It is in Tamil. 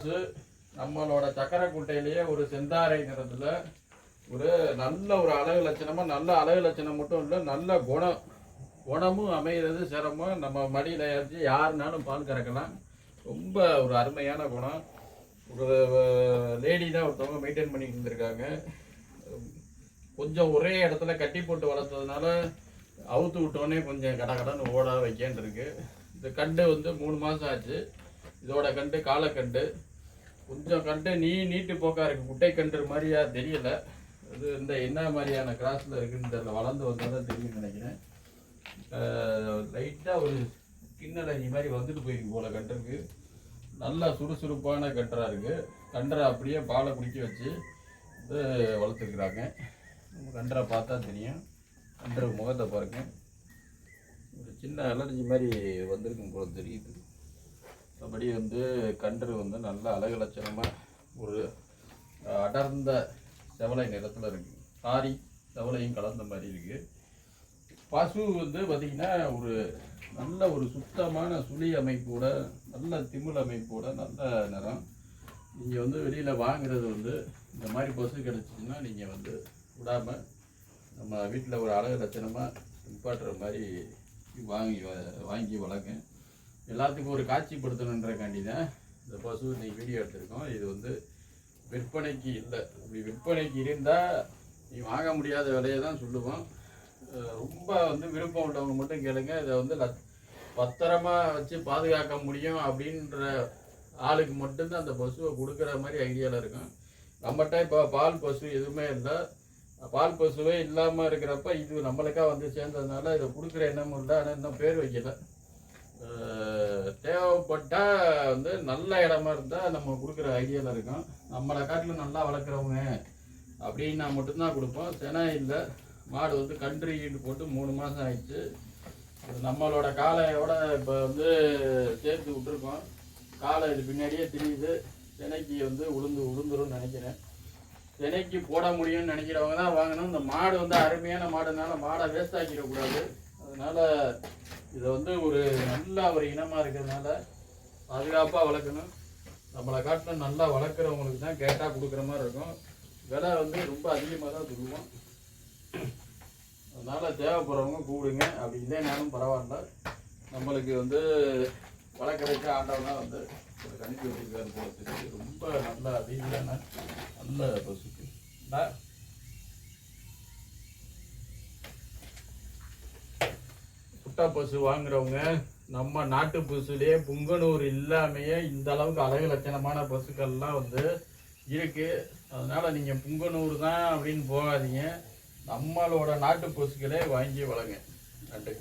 இது நம்மளோட சக்கரை குட்டையிலேயே ஒரு செந்தாரை ஒரு நல்ல ஒரு அழகு லட்சணமாக நல்ல அழகு லட்சணம் மட்டும் இல்லை நல்ல குணம். குணமும் அமைகிறது சிரமம். நம்ம மடியில் ஏற்றி யாருனாலும் பால் கறக்கலாம். ரொம்ப ஒரு அருமையான குணம். ஒரு லேடி தான் ஒருத்தவங்க மெயின்டைன் பண்ணிட்டு இருந்திருக்காங்க. கொஞ்சம் ஒரே இடத்துல கட்டி போட்டு வளர்த்ததுனால அவுத்து விட்டோன்னே கொஞ்சம் கட கடன்னு ஓட வைக்கேன் இருக்கு. இந்த கண்டு வந்து மூணு மாதம் ஆச்சு. இதோட கண்டு காலக்கண்டு. கொஞ்சம் கண்டு நீ நீட்டு போக்கா இருக்கு. குட்டை கன்று மாதிரியா தெரியல. இது இந்த என்ன மாதிரியான கிராஸ்ல இருக்குன்னு தெரியல. வளர்ந்து வந்தால் தெரியும்னு நினைக்கிறேன். லைட்டாக ஒரு கிண்ணலஞ்சி மாதிரி வந்துட்டு போயிருக்கு போல கன்றுக்கு. நல்லா சுறுசுறுப்பான கன்றா இருக்கு. கன்றை அப்படியே பாலை குடிக்க வச்சு இது வளர்த்துருக்குறாங்க. நம்ம கன்றை பார்த்தா தெரியும். கன்று முகத்தை பாருங்க. ஒரு சின்ன அலர்ஜி மாதிரி வந்திருக்கும் போல தெரியுது. மற்றபடி வந்து கன்று வந்து நல்ல அழகு லட்சணமாக ஒரு அடர்ந்த செவலை நிறத்தில் இருக்கு. சாரி செவலையும் கலந்த மாதிரி இருக்குது பசு வந்து பார்த்திங்கன்னா ஒரு நல்ல ஒரு சுத்தமான சுழி அமைப்போட நல்ல திமிழ் அமைப்போட நல்ல நிறம். நீங்கள் வந்து வெளியில் வாங்குறது வந்து இந்த மாதிரி பசு கிடச்சிச்சின்னா நீங்கள் வந்து விடாமல் நம்ம வீட்டில் ஒரு அழகு லட்சணமாக நிப்பாட்டுற மாதிரி வாங்கி வ- வாங்கி வளர்ங்க. எல்லாத்துக்கும் ஒரு காட்சிப்படுத்தணுன்றக்காண்டி தான் இந்த பசு இன்றைக்கி வீடியோ எடுத்திருக்கோம். இது வந்து விற்பனைக்கு இல்லை. இப்படி விற்பனைக்கு இருந்தால் நீ வாங்க முடியாத விலையை தான் சொல்லுவோம். ரொம்ப வந்து விருப்பம் உள்ளவங்க மட்டும் கேளுங்க. இதை வந்து பத்திரமாக பத்திரமா வச்சு பாதுகாக்க முடியும் அப்படின்ற ஆளுக்கு மட்டும்தான் அந்த பசுவை கொடுக்குற மாதிரி ஐடியாவில் இருக்கும். நம்மகிட்ட இப்போ பால் பசு எதுவுமே இல்லை. பால் பசுவே இல்லாமல் இருக்கிறப்ப இது நம்மளுக்காக வந்து சேர்ந்ததுனால இதை கொடுக்குற எண்ணமும் இல்லை. ஆனால் இன்னும் பேர் வைக்கலை. தேவைப்பட்டால் தேவைப்பட்டா வந்து நல்ல இடமா இருந்தால் நம்ம கொடுக்குற ஐடியாவில் இருக்கும். நம்மளை காட்டில் நல்லா வளர்க்குறவங்க அப்படின்னா மட்டும்தான் கொடுப்போம். செனா இல்லை மாடு வந்து கன்று ஈடு போட்டு மூணு மாதம் ஆயிடுச்சு. நம்மளோட காளையோட இப்போ வந்து சேர்த்து விட்டுருக்கோம். காளை இது பின்னாடியே தெரியுது. தினைக்கு வந்து உளுந்து உளுந்துரும்னு நினைக்கிறேன். தினைக்கு போட முடியும்னு நினைக்கிறவங்க தான் வாங்கணும். இந்த மாடு வந்து அருமையான மாடுனால மாடை வேஸ்ட் ஆக்கிடக்கூடாது. அதனால் இதை வந்து ஒரு நல்ல ஒரு இனமாக இருக்கிறதுனால பாதுகாப்பாக வளர்க்கணும். நம்மளை காட்டிலும் நல்லா வளர்க்குறவங்களுக்கு தான் கேட்டால் கொடுக்குற மாதிரி இருக்கும். விலை வந்து ரொம்ப அதிகமாக தான் சொல்லுவோம் அதனால் தேவைப்படுறவங்க கூடுங்க. அப்படி இல்லைனாலும் பரவாயில்ல. நம்மளுக்கு வந்து வளர்க்குறதுக்கு ஆண்டவனா வந்து ஒரு கணிப்பு வச்சிருக்காரு போகிறதுக்கு ரொம்ப நல்ல அதிகமான நல்ல பசுக்கு குட்டா பசு வாங்குறவங்க நம்ம நாட்டு பசுலேயே புங்கனூர் இல்லாமையே இந்த அளவுக்கு அழகு லட்சணமான பசுக்கள்லாம் வந்து இருக்கு. அதனால நீங்கள் புங்கனூர் தான் அப்படின்னு போகாதீங்க. நம்மளோட நாட்டு பசுக்களே வாங்கி வளங்க நன்றி.